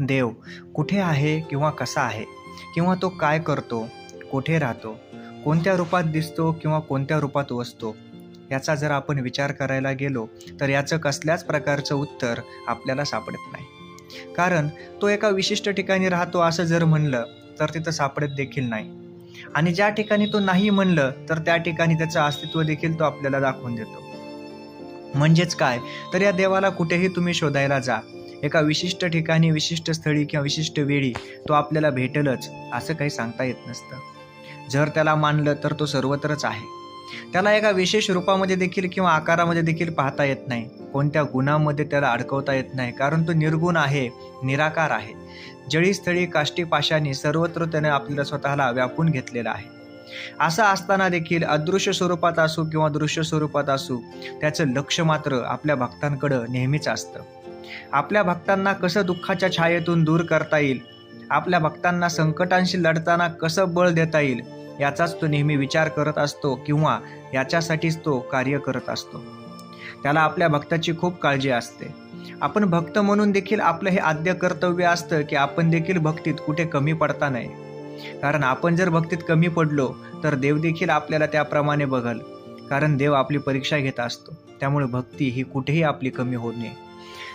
देव कुठे आहे किंवा कसा आहे? किंवा तो काय करतो? कुठे राहतो? कोणत्या रूपात दिसतो किंवा कोणत्या रूपात वसतो? याचा जर आपण विचार करायला गेलो तर याचं कसल्याच प्रकारचं उत्तर आपल्याला सापडत नाही. कारण तो एका विशिष्ट ठिकाणी राहतो असं जर म्हणलं तर तिथं सापडत देखील नाही. आणि ज्या ठिकाणी तो नाही म्हणलं तर त्या ठिकाणी त्याचं अस्तित्व देखील तो आपल्याला दाखवून देतो. म्हणजेच काय? तर या देवाला कुठेही तुम्ही शोधायला जा. एका विशिष्ट ठिकाणी विशिष्ट स्थळी किंवा विशिष्ट वेळी तो आपल्याला भेटेलच असं काही सांगता येत नसतं. जर त्याला मानलं तर तो सर्वत्रच आहे. त्याला एका विशेष रूपामध्ये देखील किंवा आकारामध्ये देखील पाहता येत नाही. कोणत्या गुणामध्ये त्याला अडकवता येत नाही कारण तो निर्गुण आहे निराकार आहे. जळीस्थळी काष्टी सर्वत्र त्याने आपल्याला स्वतःला व्यापून घेतलेला आहे. असं असताना देखील अदृश्य स्वरूपात असू किंवा दृश्य स्वरूपात असू त्याचं लक्ष मात्र आपल्या भक्तांकडं नेहमीच असतं. आपल्या भक्तांना कसं दुःखाच्या छायेतून दूर करता येईल? आपल्या भक्तांना संकटांशी लढताना कसं बळ देता येईल? याचाच तो नेहमी विचार करत असतो किंवा याच्यासाठीच तो कार्य करत असतो. त्याला आपल्या भक्ताची खूप काळजी असते. आपण भक्त म्हणून देखील आपलं हे आद्य कर्तव्य असतं की आपण देखील भक्तीत कुठे कमी पडता नाही. कारण आपण जर भक्तीत कमी पडलो तर देव देखील आपल्याला त्याप्रमाणे बघल. कारण देव आपली परीक्षा घेत असतो. त्यामुळे भक्ती ही कुठेही आपली कमी होऊ नये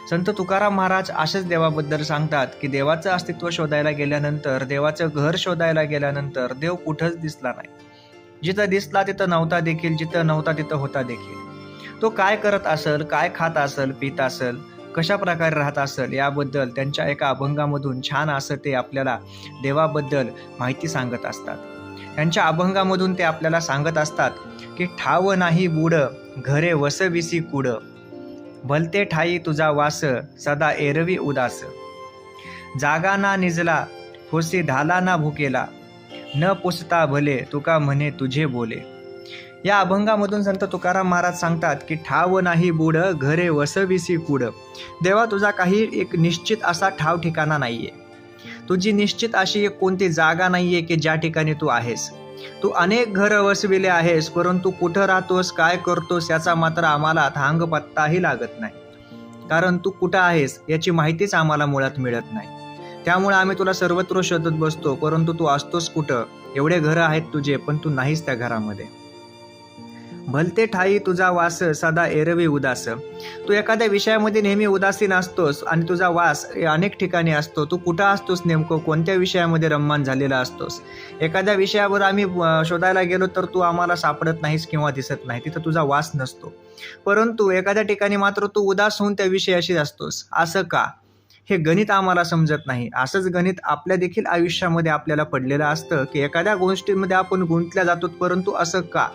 संत तुकाराम महाराज असेच देवाबद्दल सांगतात की देवाचं अस्तित्व शोधायला गेल्यानंतर देवाचं घर शोधायला गेल्यानंतर देव कुठंच दिसला नाही. जिथं दिसला तिथं नव्हता देखील जिथं नव्हता तिथं होता देखील. तो काय करत असेल काय खात असेल पित असेल कशा प्रकारे राहत असेल याबद्दल त्यांच्या एका अभंगामधून छान असं ते आपल्याला देवाबद्दल माहिती सांगत असतात. त्यांच्या अभंगामधून ते आपल्याला सांगत असतात की ठाव नाही बुड घरे वसविसी कुड. भलते ठाई तुझा वास सदा एरवी उदास. जागा ना निजला होसी ढाला ना भुकेला. न पुसता भले तुका म्हणे तुझे बोले. या अभंगामधून संत तुकाराम महाराज सांगतात की ठाव नाही बुड घरे वसविसी कुड. देवा तुझा काही एक निश्चित असा ठाव ठिकाणा नाहीये. तुझी निश्चित अशी एक कोणती जागा नाहीये की ज्या ठिकाणी तू आहेस. तू अनेक घरं वसविले आहेस परंतु कुठं राहतोस काय करतोस याचा मात्र आम्हाला थांग पत्ताही लागत नाही. कारण तू कुठं आहेस याची माहितीच आम्हाला मुळात मिळत नाही. त्यामुळे आम्ही तुला सर्वत्र शोधत बसतो परंतु तू असतोस कुठं? एवढे घरं आहेत तुझे पण तू नाहीस त्या घरामध्ये. भलते ठाई तुझा वास सदा एरवी उदास. तू एखाद्या विषयामध्ये नेहमी उदासीन असतोस आणि तुझा वास अनेक ठिकाणी असतो. तू कुठं असतोस नेमकं? कोणत्या विषयामध्ये रममान झालेला असतोस? एखाद्या विषयावर आम्ही शोधायला गेलो तर तू आम्हाला सापडत नाहीस किंवा दिसत नाही. तिथं तुझा वास नसतो. परंतु एखाद्या ठिकाणी मात्र तू उदास होऊन त्या विषयाशी असतोस. असं का? हे गणित आम्हाला समजत नाही. असंच गणित आपल्या देखील आयुष्यामध्ये आपल्याला पडलेलं असतं की एखाद्या गोष्टीमध्ये आपण गुंतल्या जातो परंतु असं का?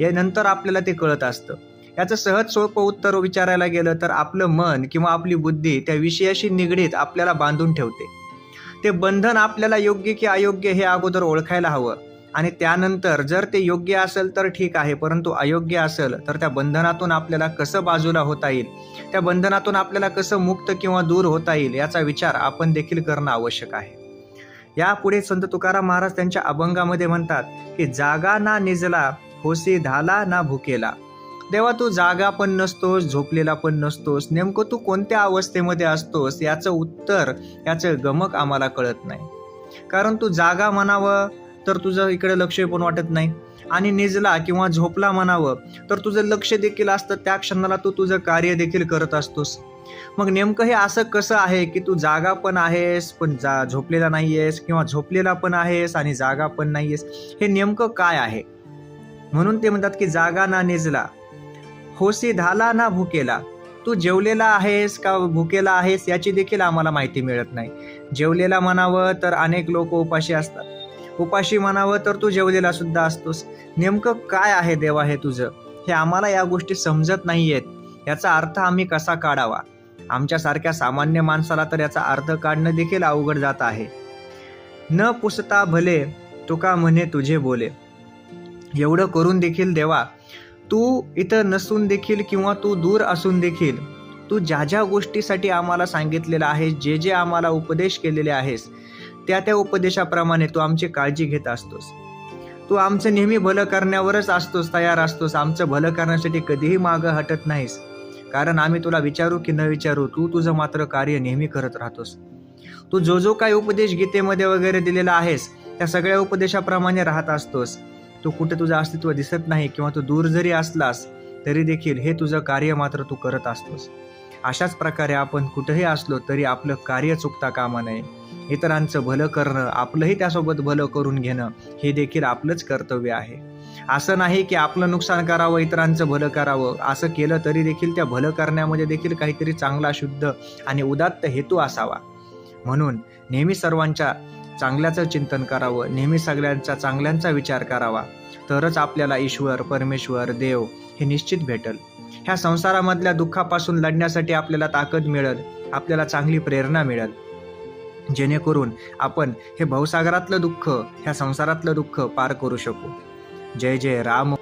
हे नंतर आपल्याला ते कळत असतं. याचं सहज सोपं उत्तर विचारायला गेलं तर आपलं मन किंवा आपली बुद्धी त्या विषयाशी निगडीत आपल्याला बांधून ठेवते. ते बंधन आपल्याला योग्य की अयोग्य हे अगोदर ओळखायला हवं. आणि त्यानंतर जर ते योग्य असेल तर ठीक आहे परंतु अयोग्य असेल तर त्या बंधनातून आपल्याला कसं बाजूला होता येईल? त्या बंधनातून आपल्याला कसं मुक्त किंवा दूर होता येईल याचा विचार आपण देखील करणं आवश्यक आहे. यापुढे संत तुकाराम महाराज त्यांच्या अभंगामध्ये म्हणतात की जागा ना निजला होसी धाला ना भुकेला. देवा तू जागा पण नसतोस झोपलेला पण नसतोस. नेमकं तू कोणत्या अवस्थेमध्ये असतोस याचं उत्तर याचं गमक आम्हाला कळत नाही. कारण तू जागा म्हणावं तर तुझं इकडे लक्ष पण वाटत नाही. आणि निजला किंवा झोपला म्हणावं तर तुझं लक्ष देखील असतं. त्या क्षणाला तू तुझं कार्य देखील करत असतोस. मग नेमकं हे असं कसं आहे की तू जागा पण आहेस पण जा झोपलेला नाही आहेस किंवा झोपलेला पण आहेस आणि जागा पण नाही आहेस हे नेमकं काय आहे? म्हणून ते म्हणतात की जागा ना निजला. होसी धाला ना भुकेला. तू जेवलेला आहेस का भुकेला आहेस याची देखील आम्हाला माहिती मिळत नाही. जेवलेला म्हणावं तर अनेक लोक उपाशी असतात. उपाशी म्हणावं तर तू जेवलेला सुद्धा असतोस. नेमकं काय आहे देवा हे तुझं? हे आम्हाला या गोष्टी समजत नाही आहेत याचा अर्थ आम्ही कसा काढावा? आमच्यासारख्या सामान्य माणसाला तर याचा अर्थ काढणं देखील अवघड जात आहे. न पुसता भले तुका म्हणे तुझे बोले. एवढं करून देखील देवा तू इथं नसून देखील किंवा तू दूर असून देखील तू ज्या ज्या गोष्टीसाठी आम्हाला सांगितलेलं आहे जे जे आम्हाला उपदेश केलेले आहेस त्या त्या उपदेशाप्रमाणे तू आमची काळजी घेत असतोस. तू आमचं नेहमी भलं करण्यावरच असतोस तयार असतोस. आमचं भलं करण्यासाठी कधीही मागं हटत नाहीस. कारण आम्ही तुला विचारू की न विचारू तू तुझं मात्र कार्य नेहमी करत राहतोस. तू जो जो काही उपदेश गीतेमध्ये वगैरे दिलेला आहेस त्या सगळ्या उपदेशाप्रमाणे राहत असतोस. तू कुठे तुझं अस्तित्व दिसत नाही किंवा तू दूर जरी असलास तरी देखील हे तुझं कार्य मात्र तू करत असतोस. अशाच प्रकारे आपण कुठेही असलो तरी आपलं कार्य चुकता कामा नये. इतरांचं भलं करणं आपलंही त्यासोबत भलं करून घेणं हे देखील आपलंच कर्तव्य आहे. असं नाही की आपलं नुकसान करावं इतरांचं भलं करावं. असं केलं तरी देखील त्या भलं करण्यामध्ये देखील काहीतरी चांगला शुद्ध आणि उदात्त हेतू असावा. म्हणून नेहमी सर्वांच्या चांगल्याचं चिंतन करावं नेहमी सगळ्यांचा चांगल्यांचा विचार करावा तरच आपल्याला ईश्वर परमेश्वर देव हे निश्चित भेटल. ह्या संसारामधल्या दुःखापासून लढण्यासाठी आपल्याला ताकद मिळेल आपल्याला चांगली प्रेरणा मिळेल. जेणेकरून आपण हे भवसागरातलं दुःख ह्या संसारातलं दुःख पार करू शकू. जय जय राम.